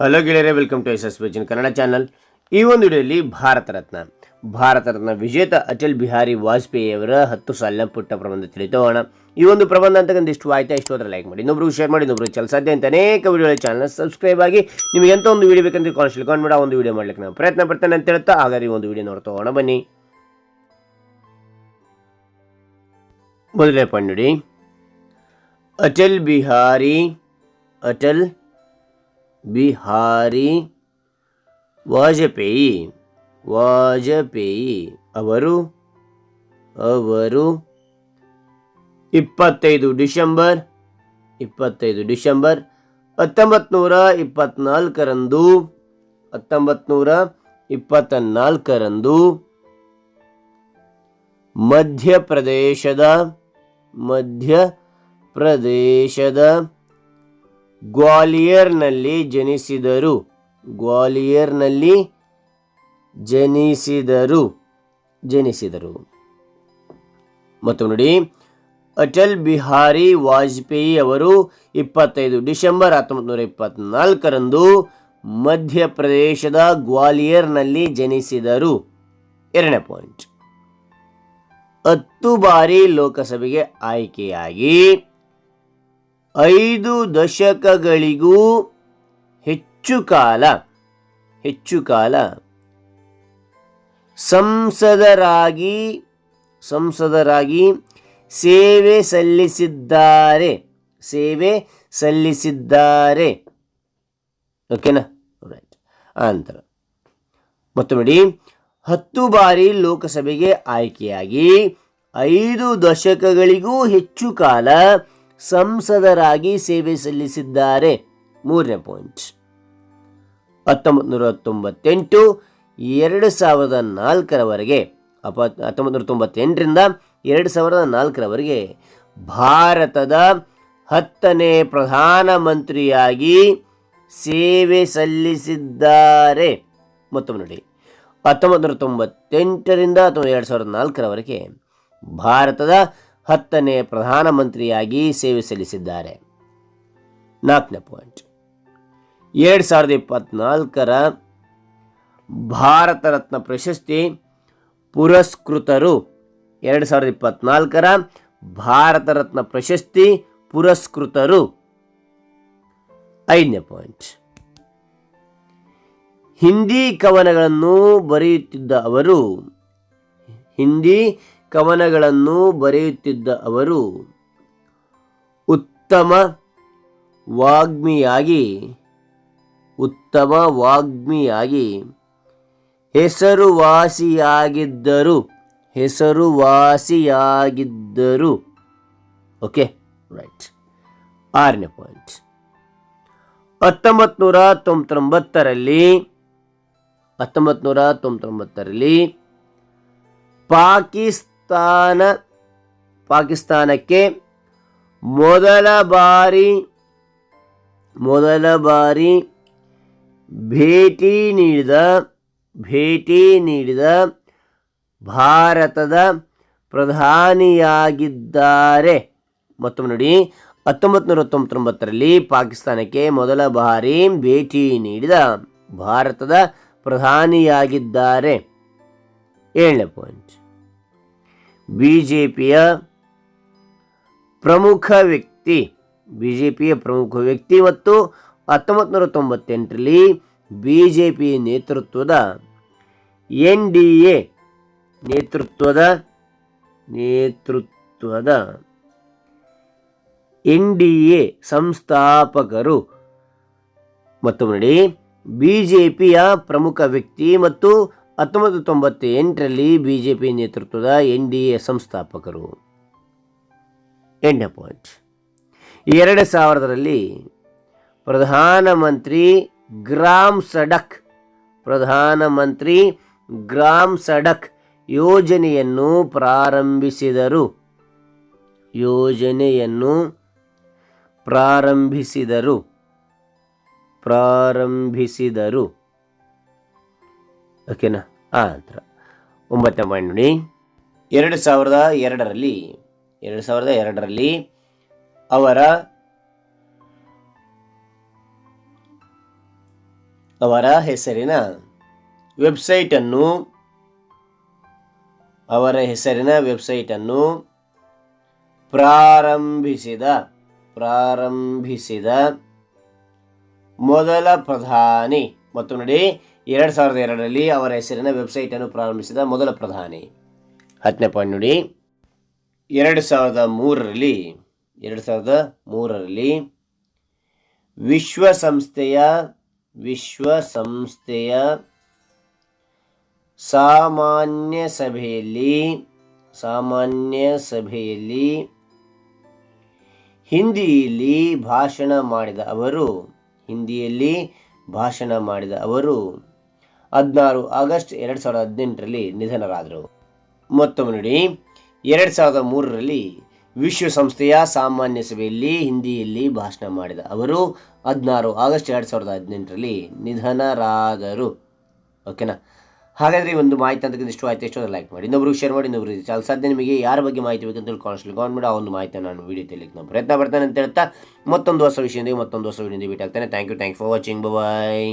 Hello ಗೆಳೆಯರೆ welcome to S S Kannada channel ಈ ಒಂದು ವಿಡಿಯೋಲಿ ಭಾರತ ರತ್ನ. ಭಾರತ ರತ್ನ ವಿಜೇತ ಅಟಲ್ ಬಿಹಾರಿ ವಾಜಪೇಯಿ ಅವರ ಹತ್ತು ಸಾಲಿನ ಪುಟ್ಟ ಪ್ರಬಂಧ ತಿಳಿತೋಣ ಈ ಒಂದು ಪ್ರಬಂಧ ಅಂತಕ್ಕಂಥ ಇಷ್ಟು ಆಯ್ತಾ, ಇಷ್ಟು ಹೋದ್ರೆ ಲೈಕ್ ಮಾಡಿ. ಇನ್ನೊಬ್ರು ಶೇರ್ ಮಾಡಿ ಇನ್ನೊಬ್ರು ಚಲ ಸಾಧ್ಯ ಅಂತ ಅನೇಕ ವಿಡಿಯೋಗಳ ಚಾನಲ್ ಸಬ್ಸ್ಕ್ರೈಬ್ ಆಗಿ ನಿಮಗೆ ಎಂತ ಒಂದು ವಿಡಿಯೋ ಬೇಕಂತ ಕಾನ್ಸ್ಟಲ್ ಕಾನ್ ಮಾಡಿ ಒಂದು ವಿಡಿಯೋ ಮಾಡ್ಲಿಕ್ಕೆ ನಾವು ಪ್ರಯತ್ನ ಪಡ್ತೇನೆ ಅಂತ ಹೇಳ್ತಾ, ಹಾಗಾದ್ರೆ ಈ ಒಂದು ವಿಡಿಯೋ ನೋಡ್ತೋಣ ಬನ್ನಿ. ಮೊದಲನೇ ಪಾಯಿಂಟ್ ನೋಡಿ. ಅಟಲ್ ಬಿಹಾರಿ, ಅಟಲ್ ಬಿಹಾರಿ ವಾಜಪೇಯಿ. ವಾಜಪೇಯಿ ಅವರು ಅವರು ಇಪ್ಪತ್ತೈದು ಡಿಸೆಂಬರ್ ಇಪ್ಪತ್ತೈದು ಡಿಸೆಂಬರ್ ಹತ್ತೊಂಬತ್ತು ನೂರ ಇಪ್ಪತ್ನಾಲ್ಕರಂದು ಹತ್ತೊಂಬತ್ತು ನೂರ ಇಪ್ಪತ್ತ ನಾಲ್ಕರಂದು ಮಧ್ಯಪ್ರದೇಶದ ಮಧ್ಯಪ್ರದೇಶದ ಗ್ವಾಲಿಯರ್ನಲ್ಲಿ ಜನಿಸಿದರು. ಗ್ವಾಲಿಯರ್ನಲ್ಲಿ ಜನಿಸಿದರು. ಜನಿಸಿದರು. ಮತ್ತು ನೋಡಿ, ಅಟಲ್ ಬಿಹಾರಿ ವಾಜಪೇಯಿ ಅವರು ಇಪ್ಪತ್ತೈದು ಡಿಸೆಂಬರ್ ಹತ್ತೊಂಬತ್ತು ನೂರ ಇಪ್ಪತ್ನಾಲ್ಕರಂದು ಮಧ್ಯಪ್ರದೇಶದ ಗ್ವಾಲಿಯರ್ನಲ್ಲಿ ಜನಿಸಿದರು. ಎರಡನೇ ಪಾಯಿಂಟ್. ಹತ್ತು ಬಾರಿ ಲೋಕಸಭೆಗೆ ಆಯ್ಕೆಯಾಗಿ ಐದು ದಶಕಗಳಿಗೂ ಹೆಚ್ಚು ಕಾಲ ಹೆಚ್ಚು ಕಾಲ ಸಂಸದರಾಗಿ ಸಂಸದರಾಗಿ ಸೇವೆ ಸಲ್ಲಿಸಿದ್ದಾರೆ ಸೇವೆ ಸಲ್ಲಿಸಿದ್ದಾರೆ. ಓಕೆನಾ ರೈಟ್ ಆನಂತರ ನೋಡಿ ಹತ್ತು ಬಾರಿ ಲೋಕಸಭೆಗೆ ಆಯ್ಕೆಯಾಗಿ ಐದು ದಶಕಗಳಿಗೂ ಹೆಚ್ಚು ಕಾಲ ಸಂಸದರಾಗಿ ಸೇವೆ ಸಲ್ಲಿಸಿದ್ದಾರೆ. ಮೂರನೇ ಪಾಯಿಂಟ್ ಹತ್ತೊಂಬತ್ತು ನೂರ ತೊಂಬತ್ತೆಂಟು ಎರಡು ಸಾವಿರದ ನಾಲ್ಕರವರೆಗೆ ಅಪ ಹತ್ತೊಂಬತ್ತು ನೂರ ತೊಂಬತ್ತೆಂಟರಿಂದ ಎರಡು ಸಾವಿರದ ನಾಲ್ಕರವರೆಗೆ ಭಾರತದ ಹತ್ತನೇ ಪ್ರಧಾನಮಂತ್ರಿಯಾಗಿ ಸೇವೆ ಸಲ್ಲಿಸಿದ್ದಾರೆ. ಮತ್ತೊಮ್ಮೆ ನೋಡಿ. ಹತ್ತೊಂಬತ್ತು ನೂರ ತೊಂಬತ್ತೆಂಟರಿಂದ ಅಥವಾ ಎರಡು ಸಾವಿರದ ನಾಲ್ಕರವರೆಗೆ ಭಾರತದ ಹತ್ತನೇ ಪ್ರಧಾನಮಂತ್ರಿಯಾಗಿ ಸೇವೆ ಸಲ್ಲಿಸಿದ್ದಾರೆ. ನಾಲ್ಕನೇ ಪಾಯಿಂಟ್ ಎರಡು ಸಾವಿರದ ಇಪ್ಪತ್ನಾಲ್ಕರ ಭಾರತ ರತ್ನ ಪ್ರಶಸ್ತಿ ಪುರಸ್ಕೃತರು ಎರಡು ಸಾವಿರದ ಇಪ್ಪತ್ನಾಲ್ಕರ ಭಾರತ ರತ್ನ ಪ್ರಶಸ್ತಿ ಪುರಸ್ಕೃತರು ಐದನೇ ಪಾಯಿಂಟ್ ಹಿಂದಿ ಕವನಗಳನ್ನು ಬರೆಯುತ್ತಿದ್ದ ಅವರು, ಹಿಂದಿ ಕವನಗಳನ್ನು ಬರೆಯುತ್ತಿದ್ದ ಅವರು, ಉತ್ತಮ ವಾಗ್ಮಿಯಾಗಿ ಉತ್ತಮ ವಾಗ್ಮಿಯಾಗಿ, ಹೆಸರುವಾಸಿಯಾಗಿದ್ದರು ಹೆಸರುವಾಸಿಯಾಗಿದ್ದರು. ಓಕೆ ರೈಟ್ ಆರನೇ ಪಾಯಿಂಟ್ ಹತ್ತೊಂಬತ್ತು ನೂರ ತೊಂಬತ್ತೊಂಬತ್ತರಲ್ಲಿ ಹತ್ತೊಂಬತ್ತು ನೂರ ತೊಂಬತ್ತೊಂಬತ್ತರಲ್ಲಿ ಪಾಕಿಸ್ತಾನ ಪಾಕಿಸ್ತಾನಕ್ಕೆ ಮೊದಲ ಬಾರಿ ಮೊದಲ ಬಾರಿ ಭೇಟಿ ನೀಡಿದ ಭೇಟಿ ನೀಡಿದ ಭಾರತದ ಪ್ರಧಾನಿಯಾಗಿದ್ದಾರೆ. ಮತ್ತೊಮ್ಮೆ ನೋಡಿ ಹತ್ತೊಂಬತ್ತು ನೂರ ತೊಂಬತ್ತೊಂಬತ್ತರಲ್ಲಿ ಪಾಕಿಸ್ತಾನಕ್ಕೆ ಮೊದಲ ಬಾರಿ ಭೇಟಿ ನೀಡಿದ ಭಾರತದ ಪ್ರಧಾನಿಯಾಗಿದ್ದಾರೆ. ಏಳನೇ ಪಾಯಿಂಟ್ ಬಿ ಜೆ ಪಿಯ ಪ್ರಮುಖ ವ್ಯಕ್ತಿ ಬಿ ಜೆ ಪಿಯ ಪ್ರಮುಖ ವ್ಯಕ್ತಿ ಮತ್ತು ಹತ್ತೊಂಬತ್ತು ನೂರ ತೊಂಬತ್ತೆಂಟರಲ್ಲಿ ಬಿ ಜೆ ಪಿ ನೇತೃತ್ವದ ಎನ್ ಡಿ ಎ ನೇತೃತ್ವದ ನೇತೃತ್ವದ ಎನ್ ಡಿ ಎ ಸಂಸ್ಥಾಪಕರು. ಮತ್ತು ನೋಡಿ ಬಿ ಜೆ ಪಿಯ ಪ್ರಮುಖ ವ್ಯಕ್ತಿ ಮತ್ತು ಹತ್ತೊಂಬತ್ತು ತೊಂಬತ್ತ ಎಂಟರಲ್ಲಿ ಬಿ ಜೆ ಪಿ ನೇತೃತ್ವದ ಎನ್ ಡಿ ಎ ಸಂಸ್ಥಾಪಕರು ಎಂಡ ಪಾಯಿಂಟ್ ಎರಡು ಸಾವಿರದರಲ್ಲಿ ಪ್ರಧಾನಮಂತ್ರಿ ಗ್ರಾಮ್ ಸಡಕ್, ಪ್ರಧಾನಮಂತ್ರಿ ಗ್ರಾಮ್ ಸಡಕ್ ಯೋಜನೆಯನ್ನು ಪ್ರಾರಂಭಿಸಿದರು. ಯೋಜನೆಯನ್ನು ಪ್ರಾರಂಭಿಸಿದರು. ಪ್ರಾರಂಭಿಸಿದರು. ಓಕೆನಾ? ಆ ನಂತರ ಒಂಬತ್ತನೇ ಪಾಯಿಂಟ್ ನೋಡಿ. ಎರಡು ಸಾವಿರದ ಎರಡರಲ್ಲಿ, ಎರಡು ಸಾವಿರದ ಎರಡರಲ್ಲಿ ಅವರ ಅವರ ಹೆಸರಿನ ವೆಬ್ಸೈಟನ್ನು, ಅವರ ಹೆಸರಿನ ವೆಬ್ಸೈಟನ್ನು ಪ್ರಾರಂಭಿಸಿದ ಪ್ರಾರಂಭಿಸಿದ ಮೊದಲ ಪ್ರಧಾನಿ ಮತ್ತು ನೋಡಿ ಎರಡು ಸಾವಿರದ ಎರಡರಲ್ಲಿ ಅವರ ಹೆಸರಿನ ವೆಬ್ಸೈಟನ್ನು ಪ್ರಾರಂಭಿಸಿದ ಮೊದಲ ಪ್ರಧಾನಿ. ಹತ್ತನೇ ಪಾಯಿಂಟ್ ನೋಡಿ. ಎರಡು ಸಾವಿರದ ಮೂರರಲ್ಲಿ, ಎರಡು ಸಾವಿರದ ಮೂರರಲ್ಲಿ ವಿಶ್ವಸಂಸ್ಥೆಯ ವಿಶ್ವಸಂಸ್ಥೆಯ ಸಾಮಾನ್ಯ ಸಭೆಯಲ್ಲಿ ಸಾಮಾನ್ಯ ಸಭೆಯಲ್ಲಿ ಹಿಂದಿಯಲ್ಲಿ ಭಾಷಣ ಮಾಡಿದ ಅವರು, ಹಿಂದಿಯಲ್ಲಿ ಭಾಷಣ ಮಾಡಿದ ಅವರು ಹದಿನಾರು ಆಗಸ್ಟ್ ಎರಡು ಸಾವಿರದ ಹದಿನೆಂಟರಲ್ಲಿ ನಿಧನರಾದರು. ಮತ್ತೊಮ್ಮೆ ನೋಡಿ, ಎರಡು ಸಾವಿರದ ಮೂರರಲ್ಲಿ ವಿಶ್ವಸಂಸ್ಥೆಯ ಸಾಮಾನ್ಯ ಸಭೆಯಲ್ಲಿ ಹಿಂದಿಯಲ್ಲಿ ಭಾಷಣ ಮಾಡಿದ ಅವರು ಹದಿನಾರು ಆಗಸ್ಟ್ ಎರಡು ಸಾವಿರದ ಹದಿನೆಂಟರಲ್ಲಿ ನಿಧನರಾದರು. ಓಕೆನಾ ಹಾಗಾದರೆ ಈ ಒಂದು ಮಾಹಿತಿ ಅಂತಕ್ಕಂಥ ಇಷ್ಟು ಆಯ್ತು. ಎಷ್ಟು ಲೈಕ್ ಮಾಡಿ. ಇನ್ನೊಬ್ಬರು ಶೇರ್ ಮಾಡಿ ಇನ್ನೊಬ್ರಿಗೆ ಚಾಲ್. ಸಾಧ್ಯ ನಿಮಗೆ ಯಾರ ಬಗ್ಗೆ ಮಾಹಿತಿ ಬೇಕಂತ ಹೇಳಿ ಕಾನ್ಸ್ಟಲ್ ಗೌರ್ಮೆಂಟ್ ಆ ಒಂದು ಮಾಹಿತಿ ನಾನು ವೀಡಿಯೋ ತೆಲಿಕ್ಕೆ ನಾನು ಪ್ರಯತ್ನ ಬರ್ತಾನೆ ಅಂತ ಹೇಳ್ತಾ ಮತ್ತೊಂದು ಹೊಸ ವಿಷಯದಿಂದ ಮತ್ತೊಂದು ಹೊಸ ವಿಡಿಯೋದಿಂದ ಭೇಟಿ ಆಗ್ತಾನೆ. Thank you thank for watching bye